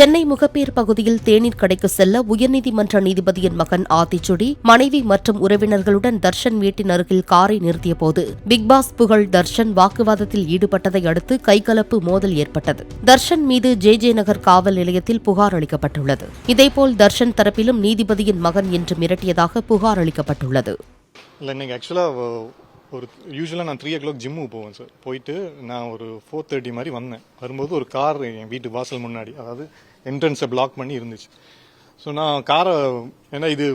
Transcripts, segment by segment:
சென்னை முகப்பேர் பகுதியில் தேநீர் கடைக்கு செல்ல உயர்நீதிமன்ற நீதிபதியின் மகன் ஆத்திச்சுடி மனைவி மற்றும் உறவினர்களுடன் தர்ஷன் வீட்டின் அருகில் காரை நிறுத்தியபோது பிக்பாஸ் புகழ் தர்ஷன் வாக்குவாதத்தில் ஈடுபட்டதை அடுத்து கைகலப்பு மோதல் ஏற்பட்டது. தர்ஷன் மீது ஜே. ஜே. நகர் காவல் நிலையத்தில் புகார் அளிக்கப்பட்டுள்ளது. இதேபோல் தர்ஷன் தரப்பிலும் நீதிபதியின் மகன் என்று மிரட்டியதாக புகார் அளிக்கப்பட்டுள்ளது. ஒரு யூஸ்வலாக நான் த்ரீ ஓ கிளாக் ஜிம்முக்கு போவேன் சார் போயிட்டு நான் ஒரு ஃபோர் தேர்ட்டி மாதிரி வந்தேன். வரும்போது ஒரு கார் என் வீட்டு வாசல் முன்னாடி அதாவது என்ட்ரன்ஸை பிளாக் பண்ணி இருந்துச்சு. ஸோ நான் காரை ஏன்னா இது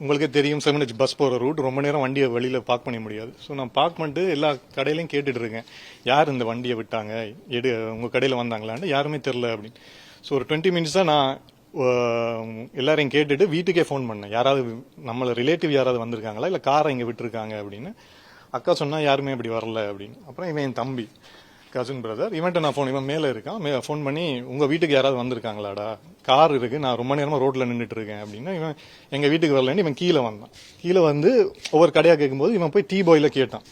உங்களுக்கே தெரியும் செவன் பஸ் போகிற ரூட் ரொம்ப நேரம் வண்டியை வெளியில் பார்க் பண்ண முடியாது. ஸோ நான் பார்க் பண்ணிட்டு எல்லா கடையிலையும் கேட்டுட்டு இருக்கேன். யார் இந்த வண்டியை விட்டாங்க? எடு உங்கள் கடையில் வந்தாங்களான்னு யாருமே தெரில அப்படின்னு. ஸோ ஒரு டுவெண்ட்டி மினிட்ஸாக நான் எல்லாரையும் கேட்டுட்டு வீட்டுக்கே ஃபோன் பண்ணேன். யாராவது நம்மளை ரிலேட்டிவ் யாராவது வந்திருக்காங்களா? இல்லை காரை இங்கே விட்டுருக்காங்க அப்படின்னு. அக்கா சொன்னால் யாருமே இப்படி வரல அப்படின்னு. அப்புறம் இவன் என் தம்பி கசின் பிரதர் இவன்ட்ட நான் ஃபோன் இவன் மேலே இருக்கான். மே ஃபோன் பண்ணி உங்கள் வீட்டுக்கு யாராவது வந்திருக்காங்களாடா? கார் இருக்குது நான் ரொம்ப நேரமாக ரோட்டில் நின்றுட்டு இருக்கேன். அப்படின்னா இவன் எங்கள் வீட்டுக்கு வரலன்னு இவன் கீழே வந்தான். கீழே வந்து ஒவ்வொரு கடையாக கேட்கும்போது இவன் போய் டீ பாயில் கேட்டான்.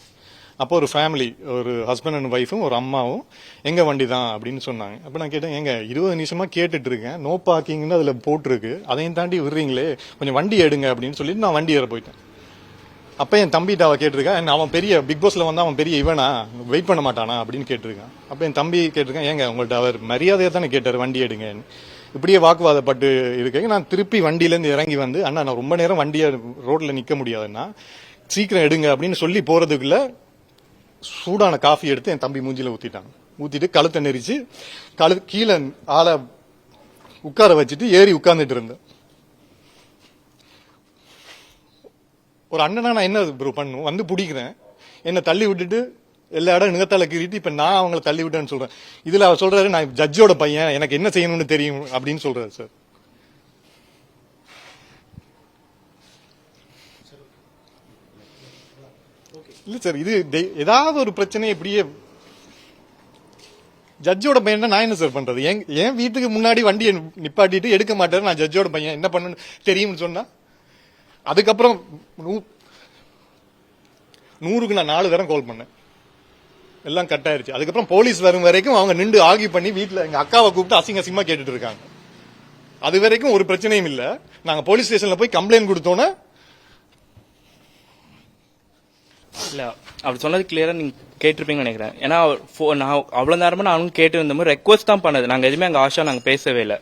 அப்போ ஒரு ஃபேமிலி ஒரு ஹஸ்பண்ட் அண்ட் ஒய்ஃபும் ஒரு அம்மாவும் எங்கள் வண்டி தான் அப்படின்னு சொன்னாங்க. அப்போ நான் கேட்டேன் எங்க இருபது நிமிஷமாக கேட்டுட்டு இருக்கேன். நோ பார்க்கிங்னு அதில் போட்டிருக்கு. அதையும் தாண்டி விடுறீங்களே. கொஞ்சம் வண்டி எடுங்க அப்படின்னு சொல்லிட்டு நான் வண்டி ஏற போயிட்டேன். அப்போ என் தம்பிட்ட அவ கேட்டிருக்கேன் அவன் பெரிய பிக் பாஸில் வந்து அவன் பெரிய இவனா? வெயிட் பண்ண மாட்டானா? அப்படின்னு கேட்டிருக்கான் அப்போ என் தம்பி கேட்டிருக்கேன் ஏங்க உங்கள்ட்ட அவர் மரியாதையாக தானே கேட்டார் வண்டி எடுங்கன்னு இப்படியே வாக்குவாதப்பட்டு இருக்கேன் நான் திருப்பி வண்டியிலேருந்து இறங்கி வந்து அண்ணா நான் ரொம்ப நேரம் வண்டியை ரோட்டில் நிற்க முடியாதுன்னா சீக்கிரம் எடுங்க அப்படின்னு சொல்லி போகிறதுக்குள்ள சூடான காஃபி எடுத்து என் தம்பி மூஞ்சியில் ஊற்றிட்டான் ஊற்றிட்டு கழுத்தை நெரிச்சு கழு கீழே ஆளை உட்கார வச்சுட்டு ஏறி உட்காந்துட்டு இருந்தேன். ஒரு அண்ணனா நான் என்ன ப்ரோ பண்ணும்? வந்து பிடிக்கிறேன். என்னை தள்ளி விட்டுட்டு எல்லா இடம் நிகத்தால கீறிட்டு இப்போ நான் அவங்கள தள்ளி விட்டேன்னு சொல்கிறேன் இதில் அவர் சொல்கிறாரு நான் ஜட்ஜோட பையன் எனக்கு என்ன செய்யணும்னு தெரியும் அப்படின்னு சொல்கிறாரு சார் இல்லை சார் இது டெய்- ஏதாவது ஒரு பிரச்சனை இப்படியே ஜட்ஜோட பையன் நான் என்ன சார் பண்ணுறது என் என் வீட்டுக்கு முன்னாடி வண்டியை நிப்பாட்டிட்டு எடுக்க மாட்டாரு நான் ஜட்ஜோட பையன். என்ன பண்ணணும்? தெரியும்னு சொன்னால் அதுக்கப்புறம் நூ- நூறுக்கு நான் நாலு தரம் கால் பண்ணேன். எல்லாம் கட் ஆயிருச்சு. அதுக்கப்புறம் போலீஸ் வரும் வரைக்கும் அவங்க நின்று ஆகி பண்ணி வீட்டில் எங்கள் அக்காவை கூப்பிட்டு அசிங்க அசிங்கமாக கேட்டுட்டு இருக்காங்க. அது வரைக்கும் ஒரு பிரச்சனையும் இல்லை. நாங்கள் போலீஸ் ஸ்டேஷனில் போய் கம்ப்ளைண்ட் கொடுத்தோன்னே இல்லை அப்படி சொன்னது கிளியராக நீங்கள் கேட்டிருப்பீங்கன்னு நினைக்கிறேன். ஏன்னா நான் அவ்வளோ நேரமாக நான் அவனும் கேட்டு இருந்த மாதிரி ரெக்வஸ்ட் தான் பண்ணது. நாங்கள் எதுவுமே அங்கே ஆஷா நாங்கள் பேசவே இல்லை.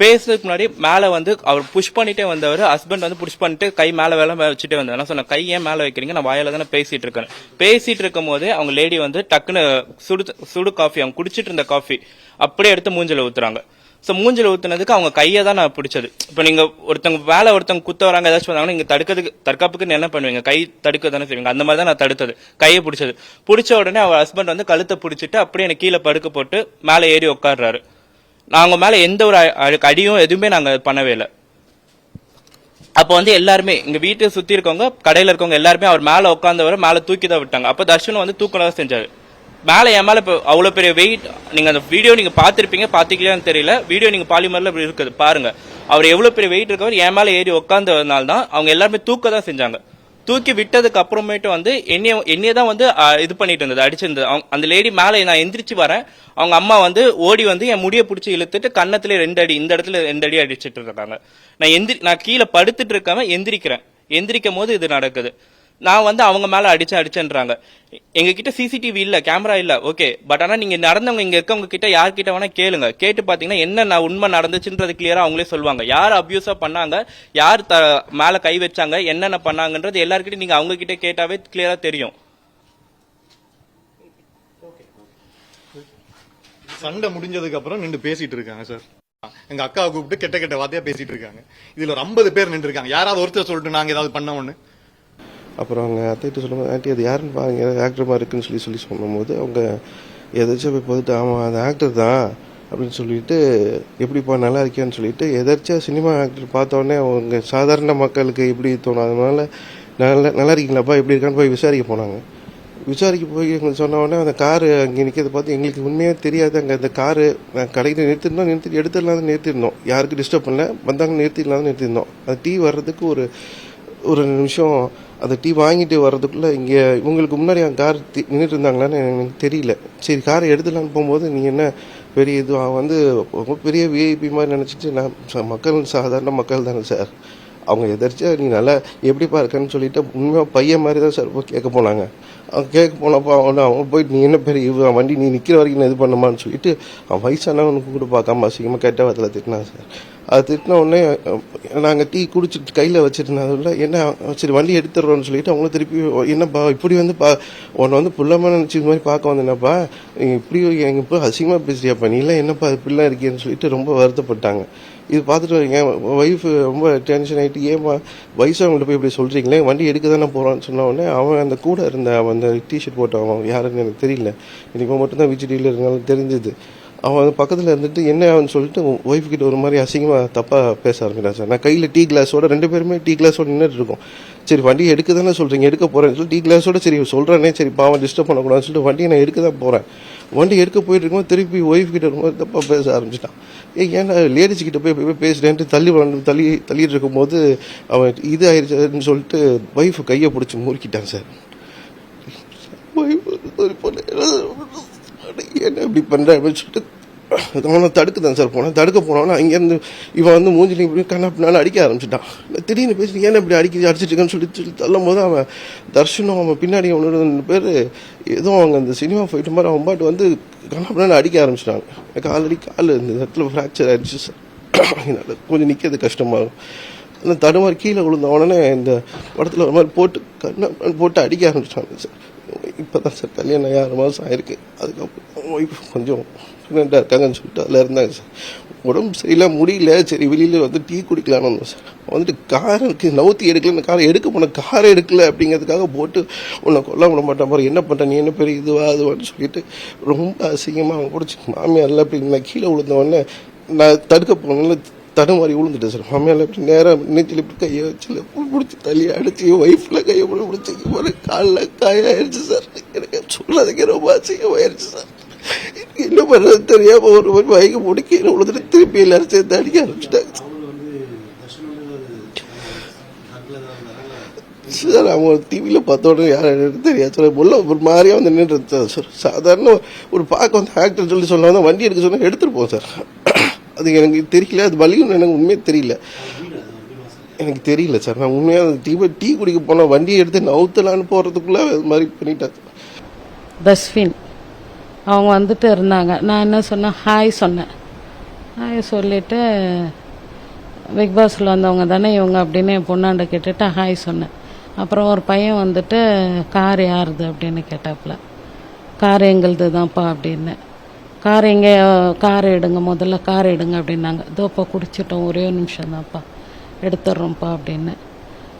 பேசுறதுக்கு முன்னாடி மேலே வந்து அவர் புஷ் பண்ணிட்டே வந்தவர் ஹஸ்பண்ட் வந்து புஷ் பண்ணிட்டு கை மேலே வேலை வச்சுட்டே வந்தார் நான் சொன்னேன் கை ஏன் மேலே வைக்கிறீங்க? நான் வாயில தானே பேசிட்டு இருக்கேன். பேசிட்டு இருக்கும் போது அவங்க லேடி வந்து டக்குன்னு சுடு சுடு காஃபி அவங்க குடிச்சிட்டு இருந்த காஃபி அப்படியே எடுத்து மூஞ்சில ஊத்துறாங்க. ஸோ மூஞ்சில் ஊத்துனதுக்கு அவங்க கையை தான் நான் பிடிச்சது. இப்போ நீங்கள் ஒருத்தவங்க வேலை ஒருத்தவங்க குத்த வராங்க ஏதாச்சும் வந்தாங்கன்னா நீங்கள் தடுக்கிறதுக்கு தற்காப்புக்கு என்ன பண்ணுவீங்க? கை தடுக்க தானே செய்வீங்க. அந்த மாதிரி தான் நான் தடுத்தது. கையை பிடிச்சது. பிடிச்ச உடனே அவர் ஹஸ்பண்ட் வந்து கழுத்தை பிடிச்சிட்டு அப்படியே எனக்கு கீழே படுக்க போட்டு மேலே ஏறி உட்காடுறாரு நாங்கள் மேலே எந்த ஒரு அடியும் எதுவுமே நாங்கள் பண்ணவே இல்லை. அப்போ வந்து எல்லாருமே எங்க வீட்டை சுத்தி இருக்கவங்க கடையில இருக்கவங்க எல்லாருமே அவர் மேல உட்காந்தவரை மேல தூக்கி தான் விட்டாங்க. அப்போ தர்ஷன் வந்து தூக்கம் தான் செஞ்சாரு. மேல என் மேல இப்போ அவ்வளவு பெரிய வெயிட் நீங்க அந்த வீடியோ நீங்க பாத்திருப்பீங்க பாத்தீங்களான்னு தெரியல. வீடியோ நீங்க பாலிமர்ல இப்படி இருக்குது பாருங்க. அவர் எவ்வளவு பெரிய வெயிட் இருக்கவர் என் மேல ஏறி உட்காந்ததுனால தான் அவங்க எல்லாருமே தூக்க தான் செஞ்சாங்க. தூக்கி விட்டதுக்கு அப்புறமேட்டு வந்து என்னைய என்னைய தான் வந்து இது பண்ணிட்டு இருந்தது அடிச்சிருந்தது. அவங்க- அந்த லேடி மேலே நான் எந்திரிச்சு வரேன். அவங்க அம்மா வந்து ஓடி வந்து என் முடியை பிடிச்சி இழுத்துட்டு கன்னத்துல ரெண்டு அடி இந்த இடத்துல ரெண்டு அடி அடிச்சிட்டு இருக்காங்க. நான் எந்திரி நான் கீழே படுத்துட்டு இருக்காம எந்திரிக்கிறேன். எந்திரிக்கும் போது இது நடக்குது. நான் வந்து அவங்க மேலே அடிச்சு அடிச்சேன்றாங்க. எங்ககிட்ட சிசிடிவி இல்லை கேமரா இல்லை ஓகே பட் ஆனால் நீங்கள் நடந்தவங்க இங்கே இருக்கவங்க கிட்ட யார்கிட்ட வேணால் கேளுங்க. கேட்டு பார்த்தீங்கன்னா என்ன நான் உண்மை நடந்துச்சுன்றது கிளியராக அவங்களே சொல்லுவாங்க. யார் அப்யூஸாக பண்ணாங்க யார் த மேலே கை வச்சாங்க என்னென்ன பண்ணாங்கன்றது எல்லார்கிட்டயும் நீங்கள் அவங்கக்கிட்ட கேட்டாவே கிளியராக தெரியும். சண்டை முடிஞ்சதுக்கு அப்புறம் நின்று பேசிட்டு இருக்காங்க சார் எங்க அக்காவை கூப்பிட்டு கெட்ட கெட்ட வார்த்தையா பேசிட்டு இருக்காங்க. இதுல ஒரு ஐம்பது பேர் நின்று இருக்காங்க யாராவது ஒருத்தர் சொல்லிட்டு நாங்க ஏதாவது பண்ண ஒண்ணு? அப்புறம் அவங்க அத்தைகிட்ட சொல்லும்போது ஆண்டி அது யாருன்னு பாருங்க. ஆக்டர் மாதிரி இருக்குன்னு சொல்லி சொல்லி சொல்லும்போது அவங்க எதாச்சும் போய் பார்த்துட்டு ஆமாம் அந்த ஆக்டர் தான். அப்படின்னு சொல்லிட்டு எப்படிப்பா நல்லா இருக்கியான்னு சொல்லிட்டு எதாச்சும் சினிமா ஆக்டர் பார்த்தோன்னே அவங்க சாதாரண மக்களுக்கு எப்படி தோணும்? அதனால நல்லா நல்லா இருக்கீங்களாப்பா? எப்படி இருக்கான்னு போய் விசாரிக்க போனாங்க. விசாரிக்க போய் எங்களுக்கு சொன்ன உடனே அந்த காரு அங்கே நிற்கிறத பார்த்து எங்களுக்கு உண்மையாக தெரியாது அங்கே அந்த காரு நான் கடையில் நிறுத்திருந்தோம் நிறுத்தி எடுத்துடலாம் நிறுத்திருந்தோம். யாருக்கும் டிஸ்டர்ப் பண்ணல. வந்தாங்க நிறுத்திடலாம் நிறுத்திருந்தோம். அது டீ வர்றதுக்கு ஒரு ஒரு நிமிஷம் அந்த டீ வாங்கிட்டு வர்றதுக்குள்ளே இங்கே இவங்களுக்கு முன்னாடி அந்த கார் நின்றுட்டு இருந்தாங்களான்னு எனக்கு தெரியல. சரி காரை எடுத்துலான்னு போகும்போது நீங்கள் என்ன பெரிய இது அவன் வந்து ரொம்ப பெரிய விஐபி மாதிரி நினச்சிட்டு நான் மக்கள் சாதாரண மக்கள் தானே சார். அவங்க எதிர்த்து நீ நல்லா எப்படிப்பா இருக்கன்னு சொல்லிட்டு உண்மையாக பையன் மாதிரி தான் சார் கேட்க போனாங்க. கேட்க போனப்போ அவன் அவன் போயிட்டு நீ என்ன பெரிய இவ வண்டி நீ நிற்கிற வரைக்கும் இது பண்ணுமான்னு சொல்லிட்டு அவன் வயசானவனுக்கு கூட பார்க்காம அசிங்கமாக கெட்ட வார்த்தையில் திட்டினான் சார். அது திட்டின உடனே நாங்கள் டீ குடிச்சிட்டு கையில் வச்சுருந்ததில்ல என்ன சரி வண்டி எடுத்துடுறோம்னு சொல்லிட்டு அவங்களும் திருப்பி என்னப்பா இப்படி வந்து பா உன்னை வந்து புள்ளமாக நினச்சி இது மாதிரி பார்க்க வந்தேனப்பா. நீ இப்படி எங்கள் இப்போ அசிங்கமாக பேசுறியாப்பா. நீ எல்லாம் என்னப்பா இப்படிலாம் இருக்கேன்னு சொல்லிட்டு ரொம்ப வருத்தப்பட்டாங்க. இது பார்த்துட்டு வரீங்க. ஒய்ஃபு ரொம்ப டென்ஷன் ஆகிட்டு ஏமா வயசானவங்கள்ட்ட போய் இப்படி சொல்கிறீங்களே வண்டி எடுக்க தானே போகிறான்னு சொன்ன உடனே அவன் அந்த கூட இருந்த அவன் அந்த டிஷர்ட் போட்டவன் அவன் யாருன்னு எனக்கு தெரியல. எனக்கு மட்டும்தான் விஜிடியில் இருந்தாலும் தெரிஞ்சது. அவன் பக்கத்தில் இருந்துட்டு என்ன ஆகுன்னு சொல்லிட்டு ஒய்ஃப் கிட்ட ஒரு மாதிரி அசிங்கமாக தப்பாக பேச ஆரம்பிக்கிறான் சார். நான் கையில் டீ கிளாஸோட ரெண்டு பேருமே டீ கிளாஸோட நின்றுட்டு இருக்கோம். சரி வண்டி எடுக்க தானே சொல்கிறீங்க எடுக்க போகிறேன்னு சொல்லி டீ கிளாஸோட சரி சொல்கிறானே சரி பாவம் டிஸ்டர்ப் பண்ணக்கூடாதுன்னு சொல்லிட்டு வண்டியை நான் எடுக்க தான் போகிறேன் வண்டி எடுக்க போயிட்டு இருக்கும்போது திருப்பி ஒய்ஃப் கிட்ட ரொம்ப தப்பாக பேச ஆரம்பிச்சிட்டான். ஏ ஏன்னா லேடிஸ் கிட்ட போய் போய் பேசுறேன்ட்டு தள்ளி வந்து தள்ளி தள்ளிட்டு இருக்கும்போது அவன் இது ஆயிடுச்சுன்னு சொல்லிட்டு ஒய்ஃப் கையை பிடிச்சி முறுக்கிட்டான் சார். ஒய்ஃப் என்ன இப்படி பண்ணுறேன் அப்படின்னு சொல்லிட்டு அவனை தடுக்க தான் சார் போனேன். தடுக்க போனவனா அங்கேருந்து இவன் வந்து மூஞ்சில இப்படி கண்ணா அடிக்க ஆரம்பிச்சிட்டான். திடீர்னு பேசி ஏன் இப்படி அடிக்க அடிச்சிட்டுருக்கேன்னு சொல்லி சொல்லி தள்ளும் போது அவன் தர்ஷனும் அவன் பின்னாடி அவனோட பேர் ஏதோ அவங்க அந்த சினிமா போயிட்டு மாதிரி அவன் பாட்டு வந்து கண்ணா அடிக்க ஆரம்பிச்சிட்டாங்க. எனக்கு ஆல்ரெடி கால் இந்த இடத்துல ஃப்ராக்சர் ஆயிடுச்சு சார். என்னால கொஞ்சம் நிற்கிறது கஷ்டமாகும் அந்த தடுமாறி கீழே விழுந்த உடனே இந்த படத்தில் ஒரு மாதிரி போட்டு கண்ணை போட்டு அடிக்க ஆரம்பிச்சிட்டாங்க சார். இப்போ தான் சார் கல்யாணம் ஆகி ஆறு மாதம் ஆயிருக்கு. அதுக்கப்புறம் ஒய்ஃப் கொஞ்சம் ப்ரெக்னெண்ட்டாக இருக்காங்கன்னு சொல்லிட்டு அதில் இருந்தாங்க சார். உடம்பு சரியில்லை முடியல. சரி வெளியில் வந்து டீ குடிக்கலான்னு வந்தோம் சார். வந்துட்டு கார் இருக்குது நவுத்தி எடுக்கல. காரை எடுக்க போன கார் எடுக்கல அப்படிங்கிறதுக்காக போட்டு உன்னை கொல்ல விட மாட்டேன் பாரு. என்ன பண்ணுற நீ? என்ன பெரிய இதுவா அதுவான்னு சொல்லிட்டு ரொம்ப அசிங்கமாக அவங்க பிடிச்சி மாமியார் இல்லை நான் கீழே விழுந்தவொடனே நான் தடுக்க போனேன்ல தடுமாறி விழுந்துட்டேன் சார். மாமியால் இப்படி நேராக நெஞ்சில் இப்படி கையை வச்சு பிடிச்சி தலையை அடிச்சு ஒய்ஃபில் கையை போட பிடிச்சி ஒரு காலில் காயாயிருச்சு சார். எனக்கு சொல்லதுக்கு ரொம்ப அசிங்கமாயிருச்சு சார். எனக்கு என்ன பண்ணுறது தெரியாமல் ஒரு மாதிரி வயக்கு முடிக்க விழுந்துட்டு திருப்பி எல்லாரும் சேர்ந்து அடிக்க ஆரம்பிச்சிட்டாங்க. சார். அவங்க டிவியில் பார்த்த உடனே யார் தெரியாது சார். உள்ள ஒரு மாதிரியாக வந்து நின்றுட்டு சார். சாதாரண ஒரு பார்க்க வந்து ஆக்டர் சொல்லி சொன்னால் வண்டி எடுக்க சொன்னால் எடுத்துகிட்டு போவோம் சார். அது எனக்கு தெரியல. அது வலியும் எனக்கு உண்மையே தெரியல. எனக்கு தெரியல சார். நான் உண்மையாக டீ டீ குடிக்க போனால் வண்டியை எடுத்து நவுத்தலான்னு போகிறதுக்குள்ளே அது மாதிரி பண்ணிட்டேன் சார். தஸ்வின் அவங்க வந்துட்டு இருந்தாங்க. நான் என்ன சொன்னேன்? ஹாய் சொன்னேன். ஹாய் சொல்லிவிட்டு பிக் பாஸில் வந்தவங்க தானே இவங்க அப்படின்னு என் பொண்ணாண்ட கேட்டுட்டு ஹாய் சொன்னேன். அப்புறம் ஒரு பையன் வந்துட்டு கார் யாருது? அப்படின்னு கேட்டாப்புல. கார் எங்களுது தான்ப்பா அப்படின்னு. கார் எங்கே கார் எடுங்க முதல்ல கார் எடுங்க அப்படின்னாங்க. இதோப்பா குடிச்சிட்டோம். ஒரே ஒரு நிமிஷம் தான்ப்பா. எடுத்துடுறோம்ப்பா அப்படின்னு.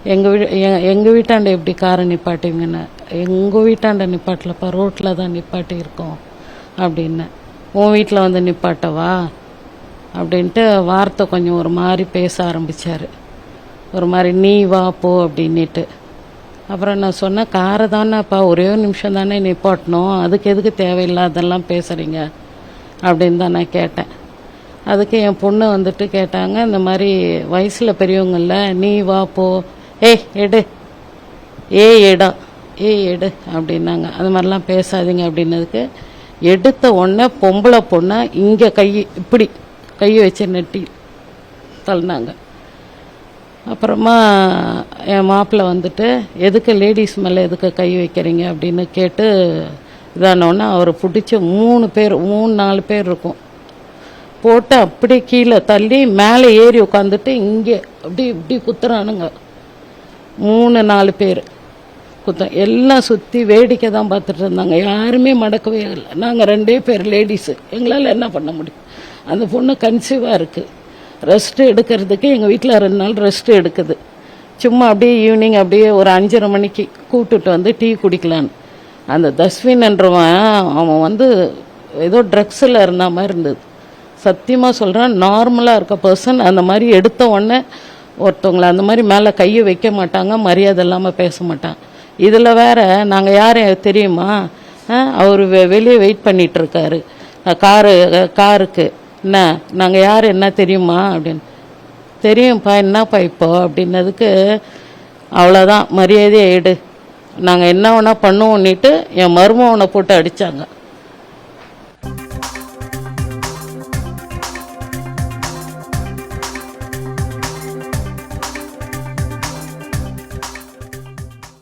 எங்கள் வீ எங்கள் வீட்டாண்ட எப்படி காரை நிப்பாட்டுவீங்கன்னு? எங்கள் வீட்டாண்ட நிப்பாட்டலப்பா. ரோட்டில் தான் நிப்பாட்டி இருக்கோம் அப்படின்னு. உன் வீட்டில் வந்து நிப்பாட்டவா? அப்படின்ட்டு வார்த்தை கொஞ்சம் ஒரு மாதிரி பேச ஆரம்பித்தார் ஒரு மாதிரி நீ வா போ அப்படின்ட்டு அப்புறம் நான் சொன்னேன் காரை தானேப்பா. ஒரே ஒரு நிமிஷம் தானே நிப்பாட்டணும். அதுக்கு எதுக்கு தேவையில்லாதெல்லாம் பேசுகிறீங்க அப்படின்னு தான் நான் கேட்டேன். அதுக்கு என் பொண்ணு வந்துட்டு கேட்டாங்க இந்த மாதிரி வயசில் பெரியவங்கள நீ வா போ. ஏய் எடு. ஏ எடா. ஏ எடு அப்படின்னாங்க. அது மாதிரிலாம் பேசாதீங்க அப்படின்னதுக்கு எடுத்த உடனே பொம்பளை பொண்ணை இங்கே கை இப்படி கையை வச்சு நெட்டி தள்ளினாங்க. அப்புறமா என் மாப்பிள்ளை வந்துட்டு எதுக்கு லேடிஸ் மேலே எதுக்கு கை வைக்கிறீங்க? அப்படின்னு கேட்டு இதானோன்னா அவரை பிடிச்சி மூணு பேர் மூணு நாலு பேர் இருக்கும். போட்டு அப்படியே கீழே தள்ளி மேலே ஏறி உட்காந்துட்டு இங்கே அப்படி இப்படி குத்துறானுங்க. மூணு நாலு பேர் குத்தம் எல்லாம் சுற்றி வேடிக்கை தான் பார்த்துட்டு இருந்தாங்க. யாருமே மடக்கவே இல்லை. நாங்கள் ரெண்டே பேர் லேடிஸு எங்களால் என்ன பண்ண முடியும்? அந்த பொண்ணு கன்சீவாக இருக்குது ரெஸ்ட்டு எடுக்கிறதுக்கு எங்கள் வீட்டில் ரெண்டு நாள் ரெஸ்ட்டு எடுக்குது. சும்மா அப்படியே ஈவினிங் அப்படியே ஒரு அஞ்சரை மணிக்கு கூப்பிட்டுட்டு வந்து டீ குடிக்கலான்னு. அந்த தஸ்வின்ன்றவன் அவன் வந்து ஏதோ ட்ரக்ஸில் இருந்த மாதிரி இருந்தது. சத்தியமாக சொல்கிறேன் நார்மலாக இருக்க பர்சன் அந்த மாதிரி எடுத்த உடனே ஒருத்தவங்களை அந்த மாதிரி மேலே கையை வைக்க மாட்டாங்க மரியாதை இல்லாமல் பேச மாட்டாங்க இதில் வேற நாங்கள் யார் தெரியுமா? அவர் வெளியே வெயிட் பண்ணிகிட்ருக்காரு காரு காருக்கு. என்ன நாங்கள் யார் என்ன தெரியுமா? அப்படின்னு. தெரியும்ப்பா என்னப்பா இப்போ? அப்படின்னதுக்கு அவ்வளோதான் மரியாதையை எடு நாங்கள் என்ன வேணால் பண்ணுவோன்னிட்டு என் மருமகனை போட்டு அடித்தாங்க